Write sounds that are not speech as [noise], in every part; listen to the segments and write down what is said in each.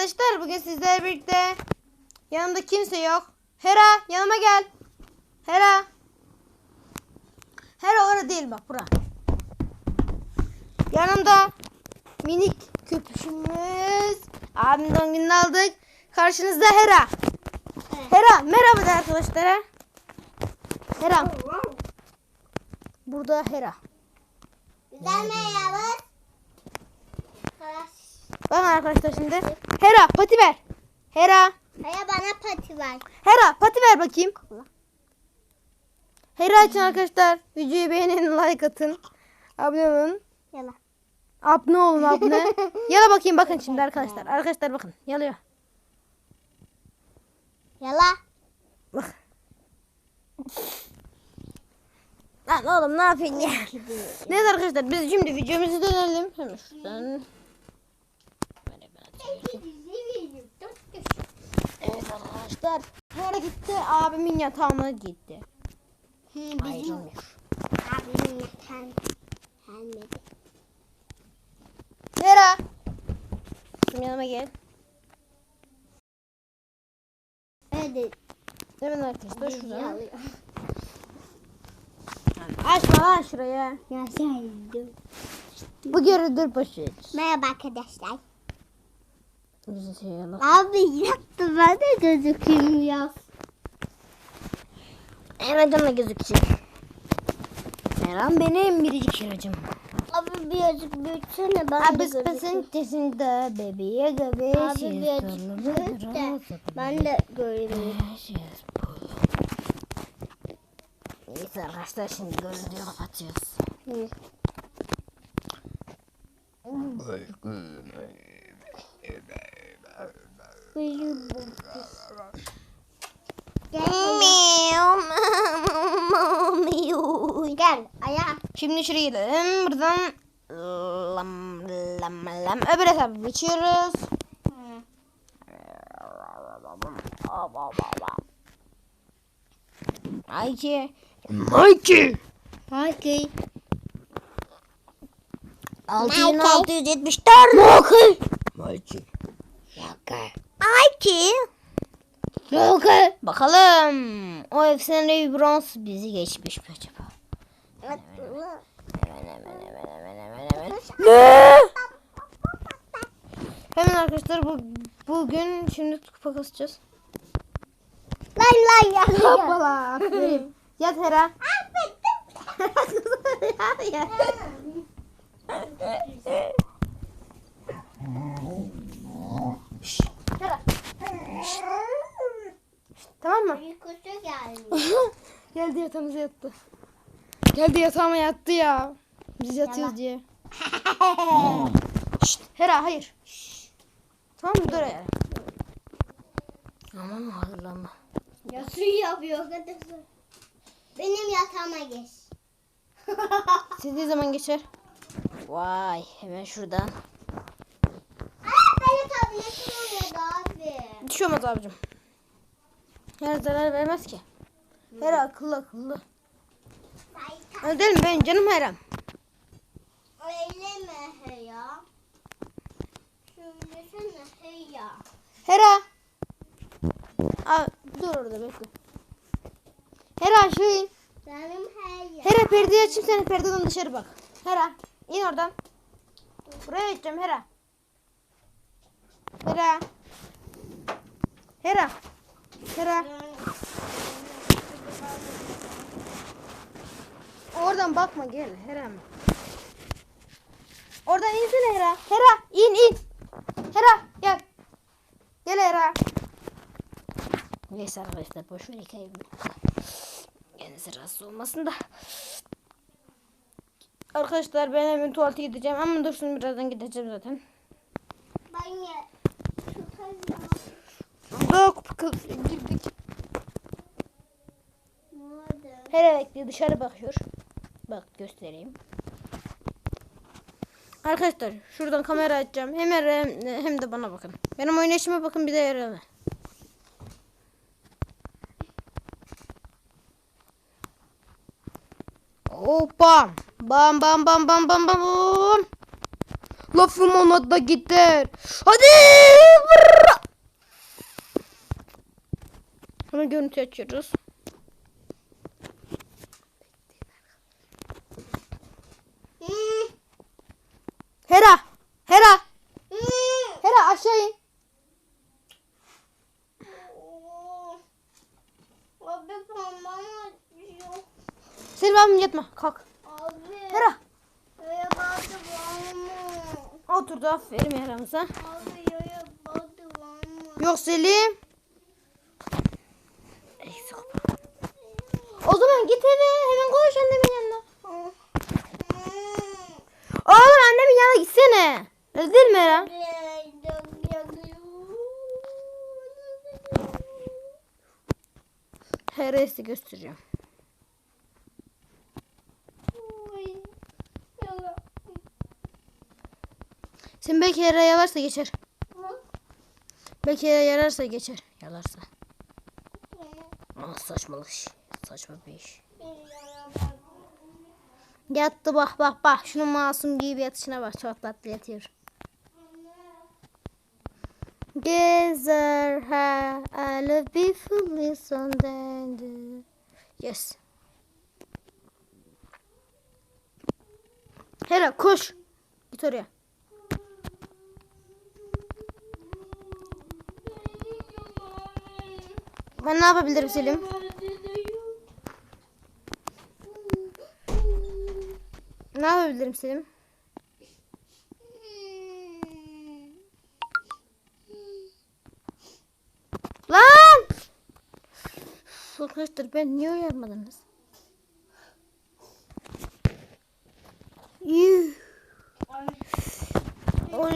arkadaşlar bugün sizlerle birlikte yanımda kimse yok. Hera yanıma gel. Hera. Hera orada değil bak bura. Yanımda minik köpüşümüz. Abimden gününü aldık. Karşınızda Hera. Hera merhaba de arkadaşlara. Hera. Burada Hera. Güzel merhaba. Bakın arkadaşlar şimdi. Hera pati ver. Hera. Haya bana pati ver. Hera pati ver bakayım. Hera için arkadaşlar videoyu beğenin [laughs] like atın. Abone olun. Yala. Abone olun abone. [laughs] Yala bakayım bakın şimdi arkadaşlar. Arkadaşlar bakın yalıyor. Yala. Bak. Lan oğlum ne yapayım ya. Neyse arkadaşlar biz şimdi videomuzu dönelim. Hemen şuradan. Böyle ben Evet arkadaşlar. Hera gitti abimin yatağına gitti. Bizim Ayrılmıyor. abimin yatan gelmedi. Hera. Şimdi yanıma gel. Öyle Hemen arkadaşlar yalıyor. Açma lan şuraya. Yaşaydım. Bu geridir poşet. Merhaba arkadaşlar. Şey yala. Abi yattı ben de gözüküyorum ya. Eracımla gözükecek. Eren benim biricik Eracım. Abi birazcık büyütsene ben Abi de gözüküyorum. spesintesinde bebeğe göbeğe Abi birazcık büyüt de ben de göreyim. Neyse arkadaşlar şimdi görüntüyü kapatıyoruz. [laughs] Gel ayağa. Şimdi şuraya gidelim. Buradan lam lam lam öbür hesabı geçiyoruz. Ayki. Ayki. Hadi. 6674. Ayki. Ayki. Ayki. Yok. Bakalım o efsanevi bronz bizi geçmiş mi acaba? Hemen hemen hemen hemen hemen hemen. Ne? Hemen arkadaşlar bu bugün şimdi kupa kasacağız. Lan lan ya. Hoppala. Aferin. Yat Hera. [laughs] [laughs] Tamam mı? Uykusu geldi. [laughs] Geldi yatağımıza yattı. Geldi yatağıma yattı ya. Biz yatıyoruz diye. [laughs] Şşt, Hera hayır. Tamam mı? Dur Hera. Aman hazırlanma. Yatıyor yapıyor kadar. Benim yatağıma geç. Sizdiği zaman geçer. Vay hemen şuradan. Aa, benim tabletim oynadı abi. Bir şey olmaz abicim. Her zarar vermez ki. Hera akıllı akıllı. Öyle değil mi benim canım Hera? Öyle mi he ya? Söylesene he ya. Hera. Aa, dur orada bekle. Hera şu in. Benim he ya. Hera perdeyi açayım seni perdeden dışarı bak. Hera in oradan. Buraya gideceğim Hera. Hera. Hera. Hera. Oradan bakma gel Hera. Oradan insene Hera. Hera in in. Hera gel. Gel Hera. Neyse arkadaşlar boş ver hikayeyi. Kendisi rahatsız olmasın da. Arkadaşlar ben hemen tuvalete gideceğim ama dursun birazdan gideceğim zaten. diye dışarı bakıyor. Bak göstereyim. Arkadaşlar şuradan kamera açacağım. Hem Eren'e hem de bana bakın. Benim oynayışıma bakın bir de Eren'e. Oh bam. Bam bam bam bam bam bam. Lafım ona da gider. Hadi. Hemen görüntü açıyoruz. Yatma. Kalk. Abi. Hera. Yaya battı bana. Oturdu aferin Hera'mıza. Abi yaya battı bana. Yok Selim. Eksik. O zaman git eve. Hemen koş annemin yanına. Oğlum annemin yanına gitsene. Öyle değil mi Hera? Hera'yı göstereceğim. Şimdi belki Hera yalarsa geçer. Belki Hera yararsa geçer. Yalarsa. Aa, saçmalık iş. Saçma bir iş. Yattı bak bak bak. Şunun masum gibi yatışına bak. Çok tatlı yatıyor. Gezer her I love beautifully sonlandı. Yes. Hera koş. Git oraya. Ben ne yapabilirim Selim? Ne yapabilirim Selim? Lan! Arkadaşlar ben niye uyarmadınız? Yuh. 10,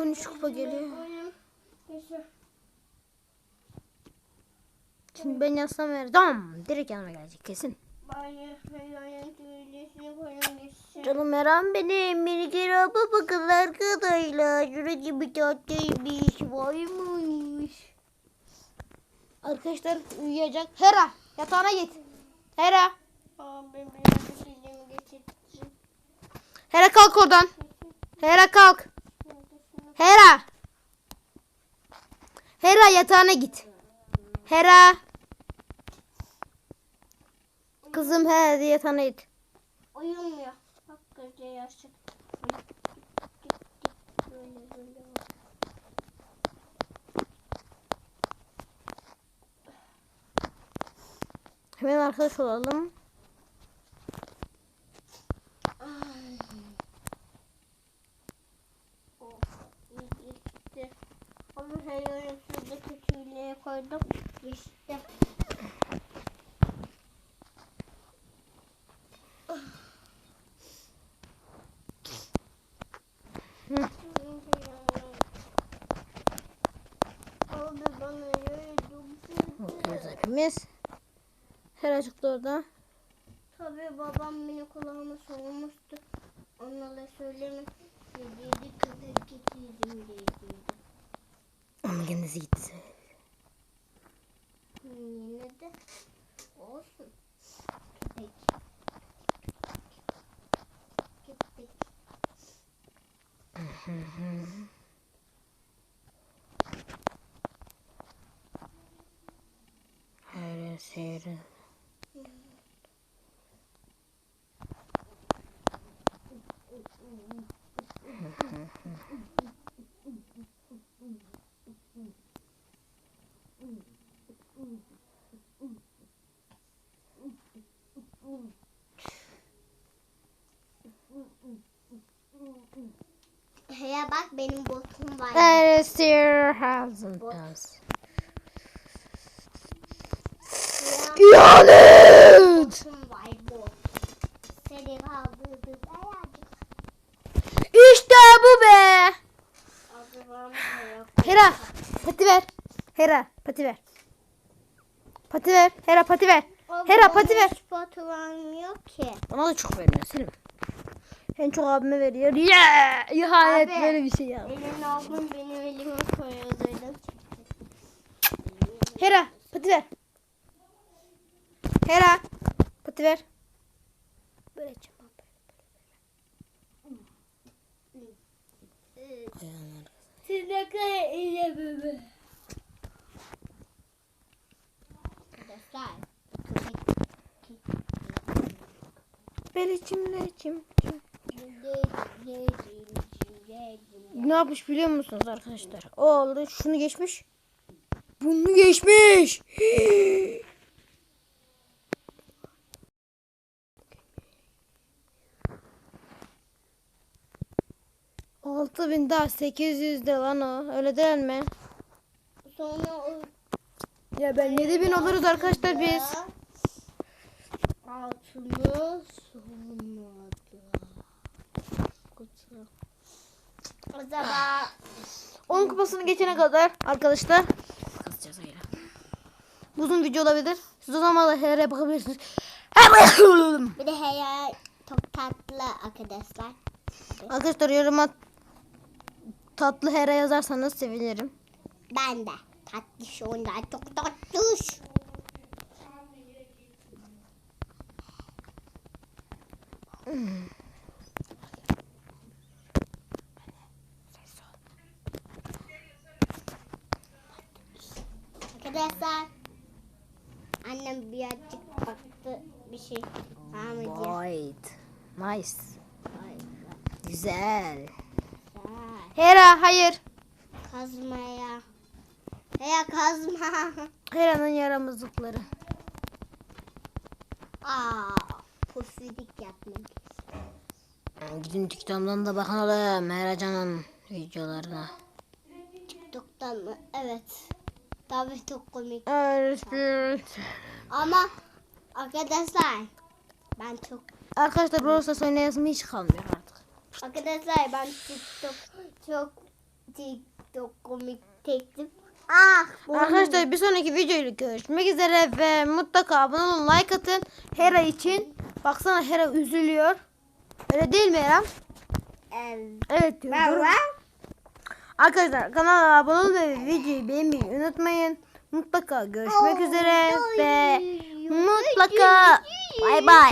13 kupa geliyor. Şimdi ben yazsam ver. Tamam. Direkt yanıma gelecek kesin. Canım Meram benim. Beni kere bakın arkadaşlar. Şuracı bir tatlıymış. Vaymış. Arkadaşlar uyuyacak. Hera yatağına git. Hera. Hera kalk oradan. Hera kalk. Hera. Hera yatağına git. Hera. Kızım he yatağına git. Uyumuyor. Bak gece yaşlı. Böyle böyle. Hemen arkadaş olalım. Of, iyi gitti. Ama her yere şurada küçüğüne koydum. İşte. Hı. Abi bana yedim. Hepimiz. Hera çıktı orada. Tabii babam beni kulağıma sormuştu. Onlara söyleme. Dedi kızı getirdim dedi. Ama kendisi gitti. Yine de olsun. Peki. Peki. Her seyri. Hele bak benim botum var. Her seyri hazım. İhanet! İşte bu be. Hera pati ver. Hera pati ver. Pati ver. Hera pati ver. Hera pati ver. Spotu vermiyor ki. Bana da çok vermiyor Selim. En çok abime veriyor. Yeah! İhanet Abi. böyle bir şey ya. Elini aldın benim elime koyuyordun. Hera pati ver. Hera. Pati ver. Böyle çabuk. Tırnakları ile bebe. Ben içim ne yapmış biliyor musunuz arkadaşlar? O oldu şunu geçmiş. Bunu geçmiş. Altı bin daha sekiz yüz de lan o. Öyle değil mi? Sonra o Ya ben yedi bin oluruz arkadaşlar biz. altını. Kutu. O zaman 10 kupasını geçene kadar arkadaşlar kazacağız öyle. Uzun video olabilir. Siz o zaman da her bakabilirsiniz. bir de hayal çok tatlı arkadaşlar. arkadaşlar yoruma tatlı hera yazarsanız sevinirim. Ben de tatlı şu ondan çok tatlış. Arkadaşlar annem birazcık baktı bir şey. Right. Nice. Ay, Güzel. Hera hayır. Kazmaya. Veya kazma. [laughs] Hera'nın yaramazlıkları. Aa, pufidik yapmak. Gidin TikTok'tan da bakalım Hera Can'ın videolarına. TikTok'tan mı? Evet. Tabii çok komik. Evet. Ama arkadaşlar ben çok Arkadaşlar Brawl Stars oynayasım hiç kalmıyor artık. arkadaşlar ben TikTok çok TikTok komik çektim. Ah! Arkadaşlar bir sonraki videoyla görüşmek üzere ve mutlaka abone olun like atın Hera için. Baksana Hera üzülüyor. Öyle değil mi Hera? Evet. Evet. Arkadaşlar kanala abone olun ve videoyu beğenmeyi unutmayın. Mutlaka görüşmek üzere ve mutlaka bay bay.